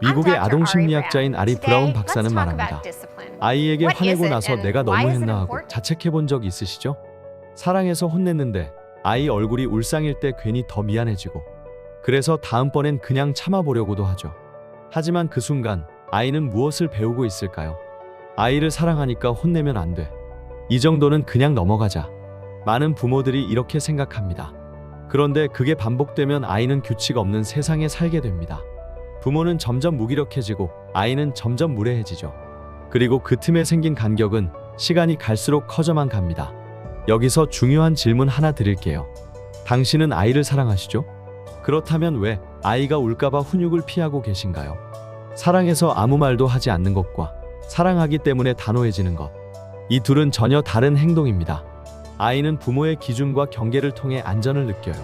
미국의 아동 심리학자인 아리 브라운 박사는 말합니다. 아이에게 화내고 나서 내가 너무 했나 하고 자책해 본 적 있으시죠? 사랑해서 혼냈는데 아이 얼굴이 울상일 때 괜히 더 미안해지고 그래서 다음번엔 그냥 참아보려고도 하죠. 하지만 그 순간 아이는 무엇을 배우고 있을까요? 아이를 사랑하니까 혼내면 안 돼. 이 정도는 그냥 넘어가자. 많은 부모들이 이렇게 생각합니다. 그런데 그게 반복되면 아이는 규칙 없는 세상에 살게 됩니다. 부모는 점점 무기력해지고 아이는 점점 무례해지죠. 그리고 그 틈에 생긴 간격은 시간이 갈수록 커져만 갑니다. 여기서 중요한 질문 하나 드릴게요. 당신은 아이를 사랑하시죠? 그렇다면 왜 아이가 울까봐 훈육을 피하고 계신가요? 사랑해서 아무 말도 하지 않는 것과 사랑하기 때문에 단호해지는 것. 이 둘은 전혀 다른 행동입니다. 아이는 부모의 기준과 경계를 통해 안전을 느껴요.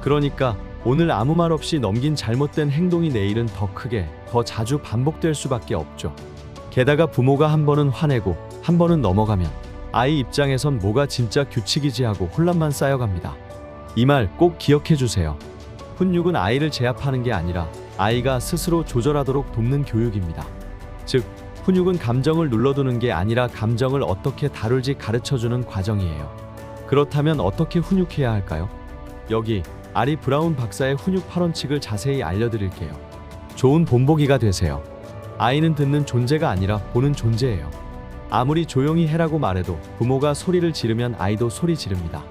그러니까 오늘 아무 말 없이 넘긴 잘못된 행동이 내일은 더 크게, 더 자주 반복될 수밖에 없죠. 게다가 부모가 한 번은 화내고 한 번은 넘어가면 아이 입장에선 뭐가 진짜 규칙이지 하고 혼란만 쌓여갑니다. 이 말 꼭 기억해 주세요. 훈육은 아이를 제압하는 게 아니라 아이가 스스로 조절하도록 돕는 교육입니다. 즉, 훈육은 감정을 눌러두는 게 아니라 감정을 어떻게 다룰지 가르쳐 주는 과정이에요. 그렇다면 어떻게 훈육해야 할까요? 여기 아리 브라운 박사의 훈육 8원칙을 자세히 알려드릴게요. 좋은 본보기가 되세요. 아이는 듣는 존재가 아니라 보는 존재예요. 아무리 조용히 해라고 말해도 부모가 소리를 지르면 아이도 소리 지릅니다.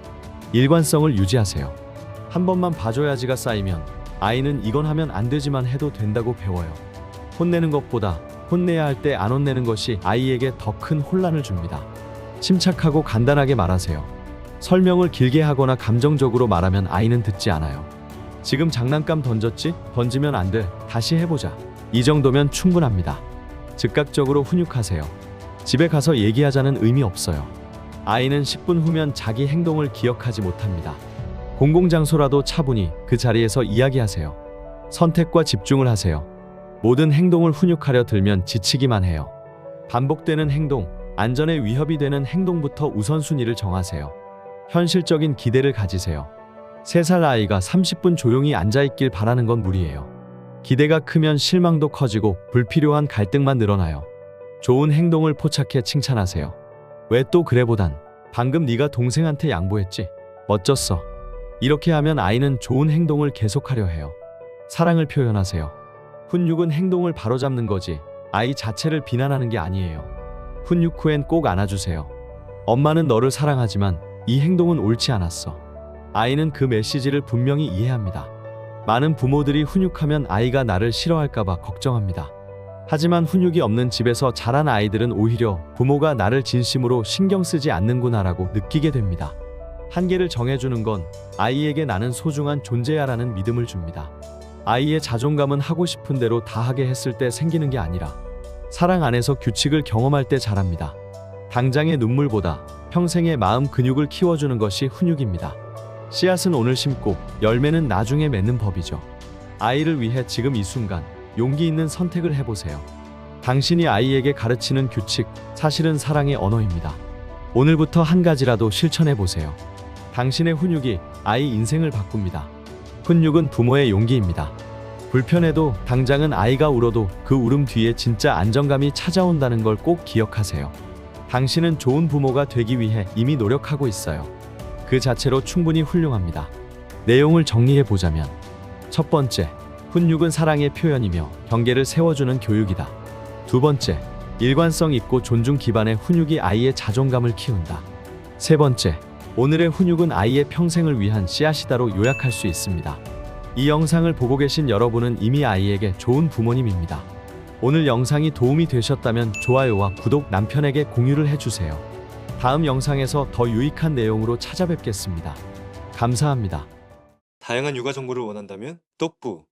일관성을 유지하세요. 한 번만 봐줘야지가 쌓이면 아이는 이건 하면 안 되지만 해도 된다고 배워요. 혼내는 것보다 혼내야 할 때 안 혼내는 것이 아이에게 더 큰 혼란을 줍니다. 침착하고 간단하게 말하세요. 설명을 길게 하거나 감정적으로 말하면 아이는 듣지 않아요. 지금 장난감 던졌지? 던지면 안 돼. 다시 해보자. 이 정도면 충분합니다. 즉각적으로 훈육하세요. 집에 가서 얘기하자는 의미 없어요. 아이는 10분 후면 자기 행동을 기억하지 못합니다. 공공장소라도 차분히 그 자리에서 이야기하세요. 선택과 집중을 하세요. 모든 행동을 훈육하려 들면 지치기만 해요. 반복되는 행동, 안전에 위협이 되는 행동부터 우선순위를 정하세요. 현실적인 기대를 가지세요. 3살 아이가 30분 조용히 앉아있길 바라는 건 무리예요. 기대가 크면 실망도 커지고 불필요한 갈등만 늘어나요. 좋은 행동을 포착해 칭찬하세요. 왜 또 그래보단 방금 네가 동생한테 양보했지? 멋졌어. 이렇게 하면 아이는 좋은 행동을 계속하려 해요. 사랑을 표현하세요. 훈육은 행동을 바로잡는 거지 아이 자체를 비난하는 게 아니에요. 훈육 후엔 꼭 안아주세요. 엄마는 너를 사랑하지만 이 행동은 옳지 않았어. 아이는 그 메시지를 분명히 이해합니다. 많은 부모들이 훈육하면 아이가 나를 싫어할까봐 걱정합니다. 하지만 훈육이 없는 집에서 자란 아이들은 오히려 부모가 나를 진심으로 신경 쓰지 않는구나라고 느끼게 됩니다. 한계를 정해주는 건 아이에게 나는 소중한 존재야라는 믿음을 줍니다. 아이의 자존감은 하고 싶은 대로 다 하게 했을 때 생기는 게 아니라 사랑 안에서 규칙을 경험할 때 자랍니다. 당장의 눈물보다 평생의 마음 근육을 키워주는 것이 훈육입니다. 씨앗은 오늘 심고 열매는 나중에 맺는 법이죠. 아이를 위해 지금 이 순간 용기 있는 선택을 해보세요. 당신이 아이에게 가르치는 규칙, 사실은 사랑의 언어입니다. 오늘부터 한 가지라도 실천해 보세요. 당신의 훈육이 아이 인생을 바꿉니다. 훈육은 부모의 용기입니다. 불편해도 당장은 아이가 울어도 그 울음 뒤에 진짜 안정감이 찾아온다는 걸 꼭 기억하세요. 당신은 좋은 부모가 되기 위해 이미 노력하고 있어요. 그 자체로 충분히 훌륭합니다. 내용을 정리해 보자면 첫 번째, 훈육은 사랑의 표현이며 경계를 세워주는 교육이다. 두 번째, 일관성 있고 존중 기반의 훈육이 아이의 자존감을 키운다. 세 번째, 오늘의 훈육은 아이의 평생을 위한 씨앗이다로 요약할 수 있습니다. 이 영상을 보고 계신 여러분은 이미 아이에게 좋은 부모님입니다. 오늘 영상이 도움이 되셨다면 좋아요와 구독 남편에게 공유를 해주세요. 다음 영상에서 더 유익한 내용으로 찾아뵙겠습니다. 감사합니다. 다양한 육아 정보를 원한다면 똑부